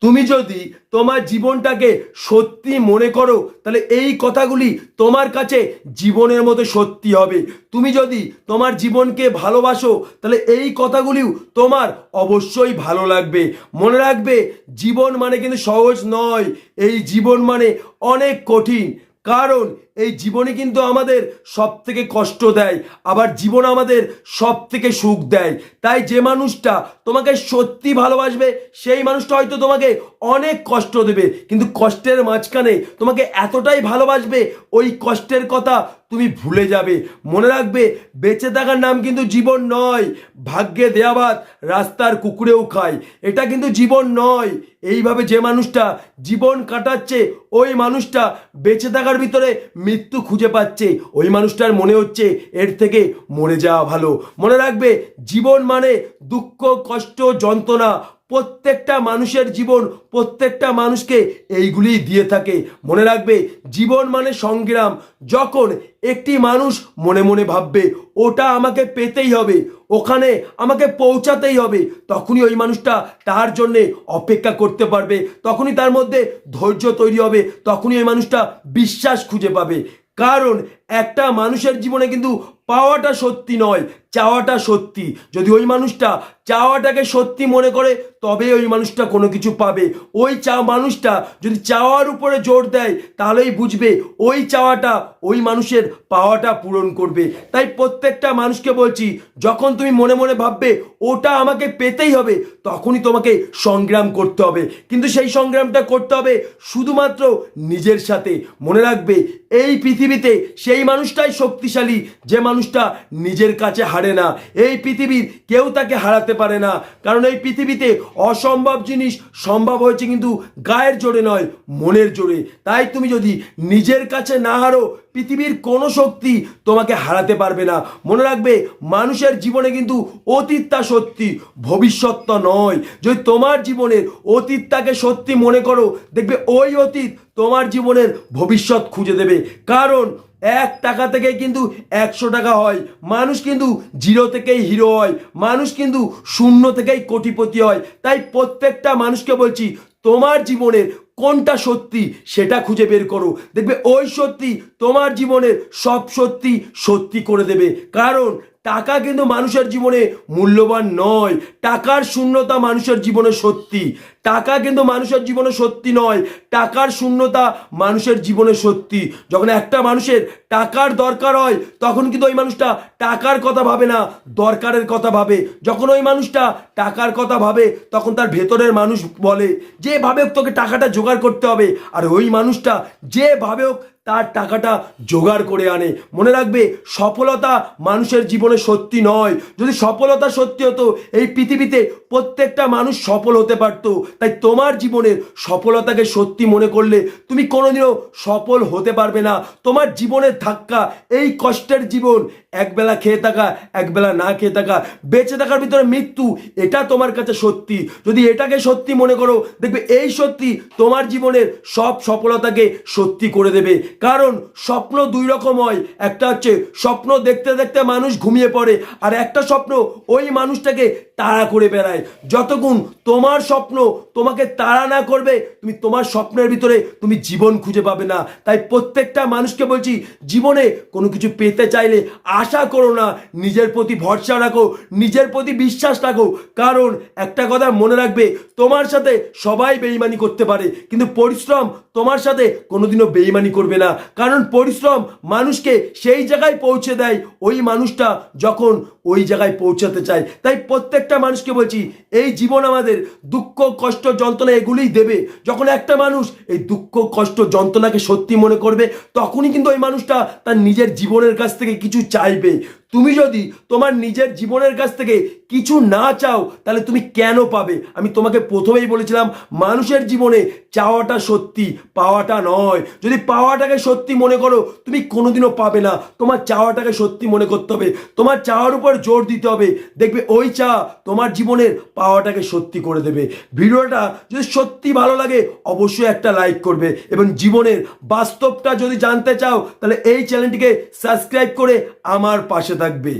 তুমি যদি তোমার জীবনটাকে সত্যি মনে করো, তাহলে এই কথাগুলি তোমার কাছে জীবনের মতো সত্যি হবে। তুমি যদি তোমার জীবনকে ভালোবাসো, তাহলে এই কথাগুলিও তোমার অবশ্যই ভালো লাগবে। মনে রাখবে, জীবন মানে কিন্তু সহজ নয়। এই জীবন মানে অনেক কঠিন। কারণ এই জীবনে কিন্তু আমাদের সব থেকে কষ্ট দেয়, আবার জীবন আমাদের সব থেকে সুখ দেয়। তাই যে মানুষটা তোমাকে সত্যি ভালোবাসবে, সেই মানুষটা হয়তো তোমাকে অনেক কষ্ট দেবে, কিন্তু কষ্টের মাঝখানে তোমাকে এতটাই ভালোবাসবে, ওই কষ্টের কথা তুমি ভুলে যাবে। মনে রাখবে, বেঁচে থাকার নাম কিন্তু জীবন নয়। ভাগ্যে দেয়াবাদ, রাস্তার কুকুরেও খায়। এটা কিন্তু জীবন নয়। এইভাবে যে মানুষটা জীবন কাটাচ্ছে, ওই মানুষটা বেঁচে থাকার ভিতরে মৃত্যু খুঁজে পাচ্ছে। ওই মানুষটার মনে হচ্ছে এর থেকে মরে যাওয়া ভালো। মনে রাখবে, জীবন মানে দুঃখ, কষ্ট, যন্ত্রণা। প্রত্যেকটা মানুষের জীবন প্রত্যেকটা মানুষকে এইগুলি দিয়ে থাকে। মনে রাখবে, জীবন মানে সংগ্রাম। যখন একটি মানুষ মনে মনে ভাববে, ওটা আমাকে পেতেই হবে, ওখানে আমাকে পৌঁছাতেই হবে, তখনই ওই মানুষটা তার জন্যে অপেক্ষা করতে পারবে। তখনই তার মধ্যে ধৈর্য তৈরি হবে। তখনই ওই মানুষটা বিশ্বাস খুঁজে পাবে। কারণ একটা মানুষের জীবনে কিন্তু পাওয়াটা সত্যি নয়, চাওয়াটা সত্যি। যদি ওই মানুষটা চাওয়াটাকে সত্যি মনে করে, তবে ওই মানুষটা কোনো কিছু পাবে। ওই চা মানুষটা যদি চাওয়ার উপরে জোর দেয়, তাহলেই বুঝবে ওই চাওয়াটা ওই মানুষের পাওয়াটা পূরণ করবে। তাই প্রত্যেকটা মানুষকে বলছি, যখন তুমি মনে মনে ভাববে, ওটা আমাকে পেতেই হবে, তখনই তোমাকে সংগ্রাম করতে হবে। কিন্তু সেই সংগ্রামটা করতে হবে শুধুমাত্র নিজের সাথে। মনে রাখবে, এই পৃথিবীতে সেই মানুষটাই শক্তিশালী। যে মানুষটা নিজের কাছে হারে না। এই পৃথিবীর কেউ তাকে হারাতে পারে না। কারণ এই পৃথিবীতে অসম্ভব জিনিস সম্ভব হয়েছে কিন্তু গায়ের জোরে নয়, মনের জোরে। তাই তুমি যদি নিজের কাছে না হারো, পৃথিবীর কোনো শক্তি তোমাকে হারাতে পারবে না। মনে রাখবে, মানুষের জীবনে কিন্তু অতীতটা সত্যি ভবিষ্যৎটা নয়। যদি তোমার জীবনের অতীতটাকে সত্যি মনে করো, দেখবে ওই অতীত তোমার জীবনের ভবিষ্যৎ খুঁজে দেবে। কারণ এক টাকা থেকে কিন্তু একশো টাকা হয়। মানুষ কিন্তু জিরো থেকেই হিরো হয়। মানুষ কিন্তু শূন্য থেকেই কোটিপতি হয়। তাই প্রত্যেকটা মানুষকে বলছি, তোমার জীবনের কোনটা সত্যি সেটা খুঁজে বের করো। দেখবে ওই সত্যি তোমার জীবনের সব সত্যি সত্যি করে দেবে। কারণ টাকা কিন্তু মানুষের জীবনে মূল্যবান নয়। টাকার শূন্যতা মানুষের জীবনে সত্যি। টাকা কিন্তু মানুষের জীবনে সত্যি নয়। টাকার শূন্যতা মানুষের জীবনে সত্যি। যখন একটা মানুষের টাকার দরকার হয়, তখন কিন্তু ওই মানুষটা টাকার কথা ভাবে না, দরকারের কথা ভাবে। যখন ওই মানুষটা টাকার কথা ভাবে, তখন তার ভেতরের মানুষ বলে যেভাবে তোকে টাকাটা জোগাড় করতে হবে। আর ওই মানুষটা যেভাবে হোক তার টাকাটা জোগাড় করে আনে। মনে রাখবে, সফলতা মানুষের জীবনে সত্যি নয়। যদি সফলতা সত্যি হতো, এই পৃথিবীতে প্রত্যেকটা মানুষ সফল হতে পারত। তাই তোমার জীবনের সফলতাকে সত্যি মনে করলে তুমি কোনোদিনও সফল হতে পারবে না। তোমার জীবনের ধাক্কা, এই কষ্টের জীবন একবেলা খেয়ে থাকা, একবেলা না খেয়ে থাকা, বেঁচে থাকার ভিতরে মৃত্যু, এটা তোমার কাছে সত্যি। যদি এটাকে সত্যি মনে করো, দেখবে এই সত্যি তোমার জীবনের সব সফলতাকে সত্যি করে দেবে। কারণ স্বপ্ন দুই রকম হয় একটা হচ্ছে স্বপ্ন দেখতে দেখতে মানুষ ঘুমিয়ে পড়ে, আর একটা স্বপ্ন ওই মানুষটাকে তাড়া করে বেড়ায়। যতক্ষণ তোমার স্বপ্ন তোমাকে তাড়া না করবে, তুমি তোমার স্বপ্নের ভিতরে তুমি জীবন খুঁজে পাবে না। তাই প্রত্যেকটা মানুষকে বলছি, জীবনে কোনো কিছু পেতে চাইলে আশা করো না, নিজের প্রতি ভরসা রাখো, নিজের প্রতি বিশ্বাস রাখো। কারণ একটা কথা মনে রাখবে, তোমার সাথে সবাই বেইমানি করতে পারে, কিন্তু পরিশ্রম তোমার সাথে কোনোদিনও বেইমানি করবে না। কারণ পরিশ্রম মানুষকে সেই জায়গায় পৌঁছে দেয়, ওই মানুষটা যখন ওই জায়গায় পৌঁছাতে চায়। তাই প্রত্যেকটা মানুষকে বলছি এই জীবন আমাদের দুঃখ, কষ্ট, যন্ত্রণা এগুলিই দেবে। যখন একটা মানুষ এই দুঃখ, কষ্ট, যন্ত্রণাকে সত্যি মনে করবে, তখনই কিন্তু ওই মানুষটা তার নিজের জীবনের কাছ থেকে কিছু চাইবে। তুমি যদি তোমার নিজের জীবনের কাছ থেকে কিছু না চাও, তাহলে তুমি কেন পাবে? আমি তোমাকে প্রথমেই বলেছিলাম, মানুষের জীবনে চাওয়াটা সত্যি, পাওয়াটা নয়। যদি পাওয়াটাকে সত্যি মনে করো, তুমি কোনোদিনও পাবে না। তোমার চাওয়াটাকে সত্যি মনে করতে হবে। তোমার চাওয়ার উপর জোর দিতে হবে। দেখবে ওই চা তোমার জীবনের পাওয়াটাকে সত্যি করে দেবে। ভিডিওটা যদি সত্যি ভালো লাগে, অবশ্যই একটা লাইক করবে এবং জীবনের বাস্তবটা যদি জানতে চাও, তাহলে এই চ্যানেলটিকে সাবস্ক্রাইব করে আমার পাশে থাকবে।